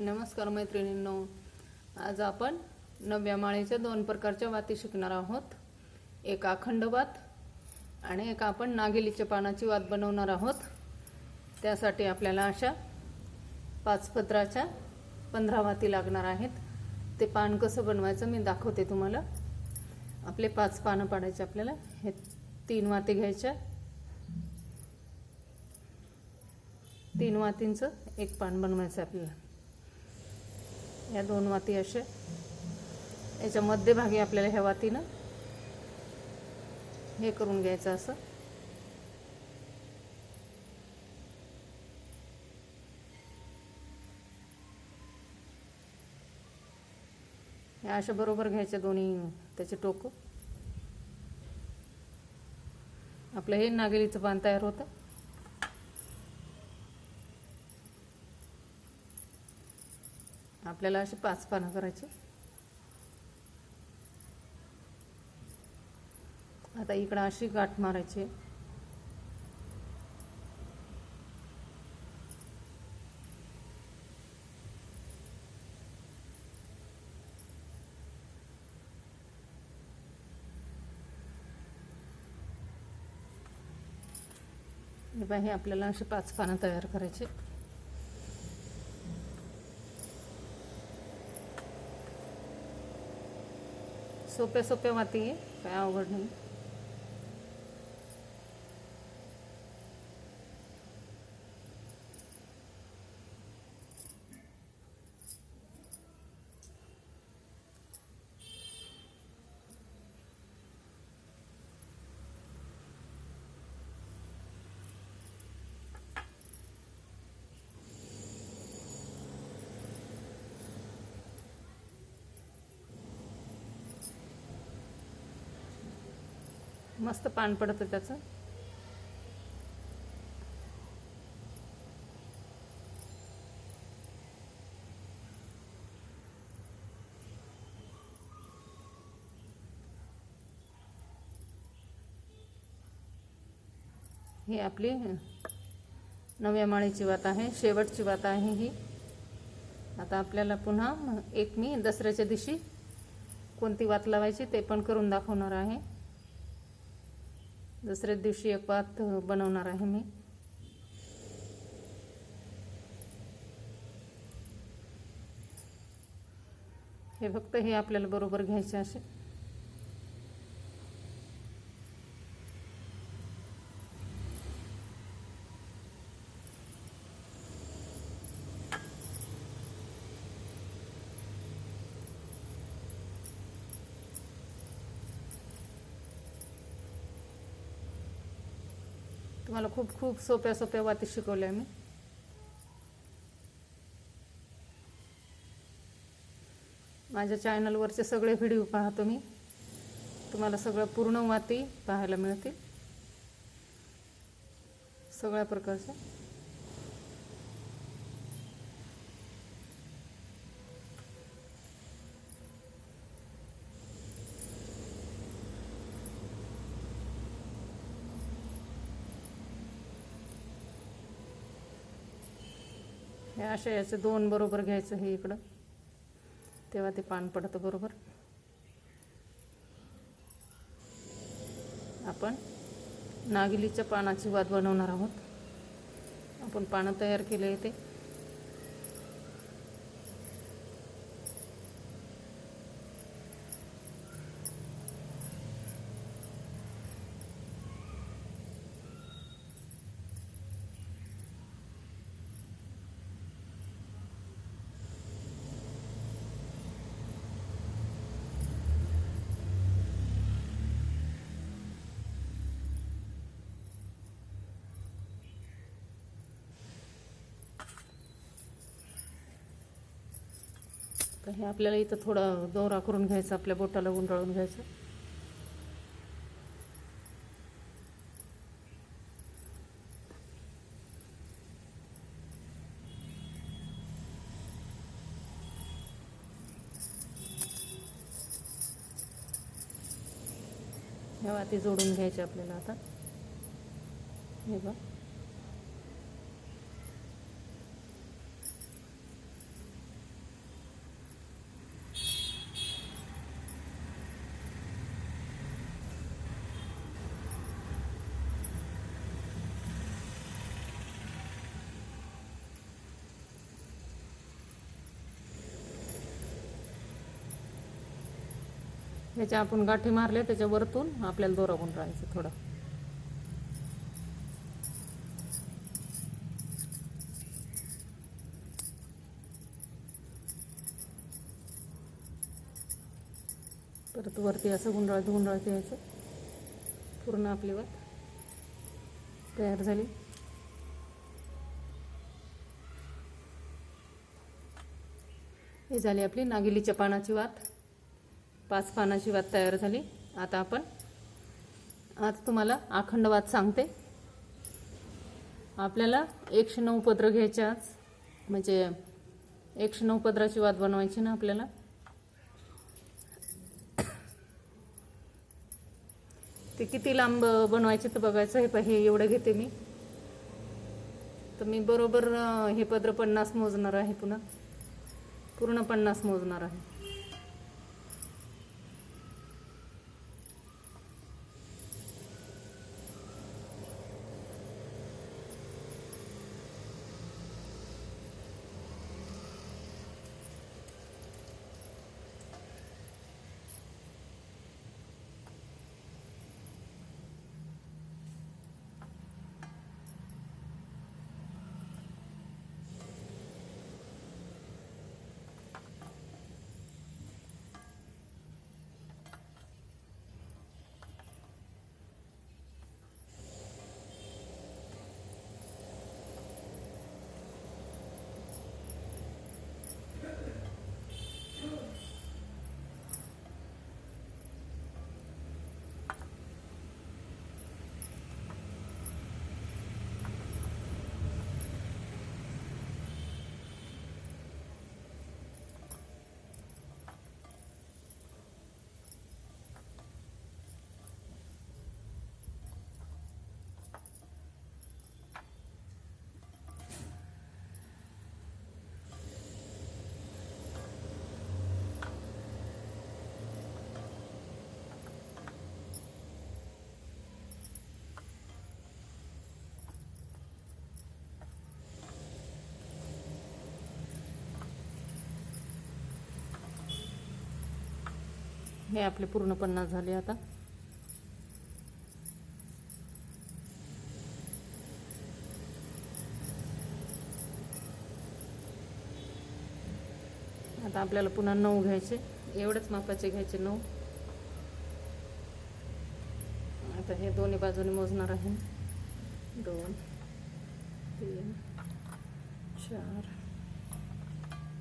नमस्कार मैत्रिणींनो. आज आपण नव्या माळेच्या दोन प्रकारच्या वाती शिकणार आहोत. एक अखंड वात आणि एक आपण नागिलीच्या पानाची वात बनवणार आहोत. त्यासाठी आपल्याला अशा पाच पत्राच्या पंधरा वाती लागणार आहेत. ते पान कसं बनवायचं मी दाखवते तुम्हाला. आपले पाच पानं पाडायचे आपल्याला. हे तीन वाती घ्यायच्या. तीन वातींचं एक पान बनवायचं आहे आपल्याला. या दोन वाती असे. याच्या मध्यभागी आपल्याला ह्या वातीनं हे करून घ्यायचं असं. या अशा बरोबर घ्यायच्या दोन्ही त्याचे टोकं. आपलं हे नागेलीचं पान तयार होतं. आपल्याला असे पाच पानं करायचे. आता इकडं अशी गाठ मारायची. हे आपल्याला असे पाच पानं तयार करायचे. सोप्या सोप्या माती आहे काय अवघड नाही. मस्त पान पडतं त्याचं. ही आपली नव्या माळीची वात आहे शेवटची वात आहे ही. आता आपल्याला पुन्हा एक मी दसऱ्याच्या दिवशी कोणती वात लावायची ते पण करून दाखवणार आहे. दुसऱ्याच दिवशी एक पात बनवणार आहे मी. हे फक्त हे आपल्याला बरोबर घ्यायचे असे. तुम्हाला खूप खूप सोप्या सोप्या वाती शिकवल्या मी. माझ्या चॅनलवरचे सगळे व्हिडिओ पहा तुम्ही तुम्हाला सगळं पूर्ण वाती पाहायला मिळतील. सगळ्या प्रकारच्या. हे असे याचे दोन बरोबर घ्यायचं हे इकडं. तेव्हा ते पान पडतं बरोबर. आपण नागिलीच्या पानाची वाद बनवणार आहोत. आपण पानं तयार केले ते. तर हे आपल्याला इथं थोडं दोरा करून घ्यायचं आपल्या बोटाला गुंडाळून घ्यायचं. ह्या वाती जोडून घ्यायच्या आपल्याला आता. हे बघ. ह्याच्या आपण गाठी मारल्या त्याच्या वरतून आपल्याला दोरा राहायचं थोडं. परत वरती असं गुंडाळत गुंडाळत यायचं पूर्ण आपली वात तयार झाली. ही झाली आपली नागिलीच्या पानाची वात पाच पानाची वात तयार झाली. आता आपण आज तुम्हाला अखंड वात सांगते. आपल्याला एकशे नऊ पत्र घ्यायचे आज. म्हणजे एकशे नऊ पत्राची वात बनवायची ना आपल्याला. ते किती लांब बनवायचे तर बघायचं हे पा हे एवढं घेते मी. तर मी बरोबर हे पत्र पन्नास मोजणार आहे पुन्हा. पूर्ण पन्नास मोजणार आहे. हे आपले पूर्ण पन्नास झाले आता. आता आपल्याला पुन्हा नऊ घ्यायचे. एवढेच मापाचे घ्यायचे नऊ. आता हे दोन्ही बाजूने मोजणार आहे. दोन तीन चार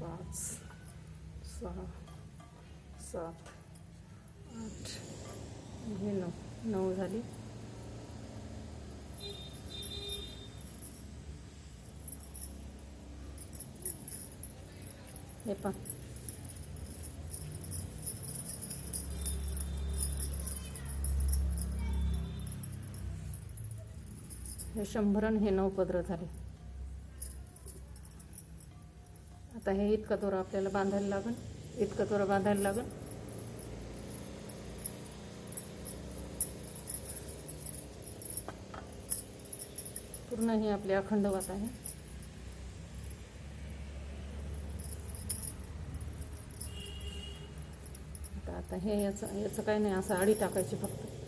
पाच सहा सात आठ हे नऊ नऊ झाली. हे पण हे शंभरन हे नऊ पदर झाले. आता हे इतका दोरा आपल्याला बांधायला लागेल इतका दोरा बांधायला लागेल पूर्ण ही आपली अखंड वात आहे. आता आता हे याचं याचं काही नाही असं आडी टाकायची फक्त.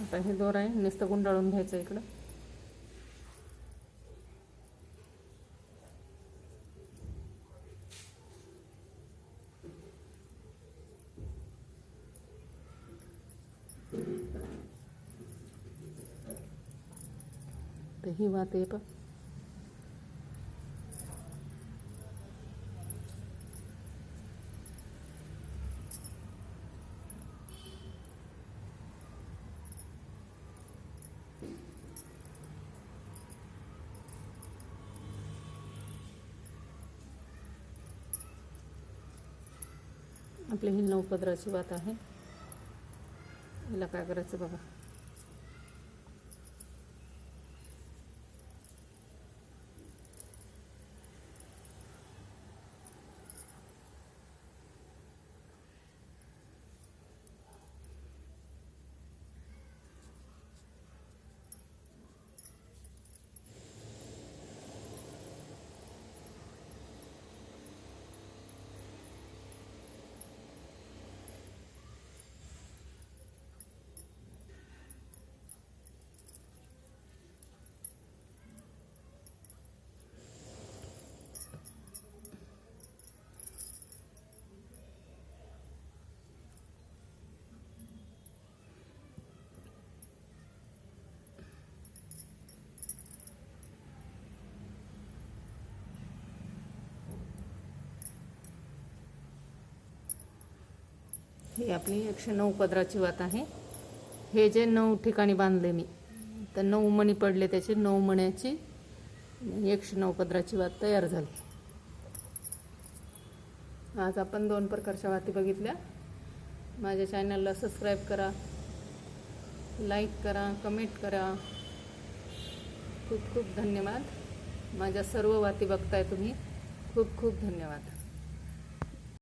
आता हे दोर आहे नुसतं गुंडाळून घ्यायचं इकडं. तर ही वात आहे पण आपली ही नऊ पदराची वात आहे. याला काय करायचं बघा ही आपली एकशे नऊ पदराची वात आहे. हे जे नऊ ठिकाणी बांधले मी तर नऊ मणी पडले त्याचे नऊ मण्याची एकशे नऊ पदराची वात तयार झाली. आज आपण दोन प्रकारच्या वाती बघितल्या. माझ्या चॅनलला सबस्क्राईब करा लाईक करा कमेंट करा. खूप खूप धन्यवाद. माझ्या सर्व वाती बघताय तुम्ही. खूप खूप धन्यवाद.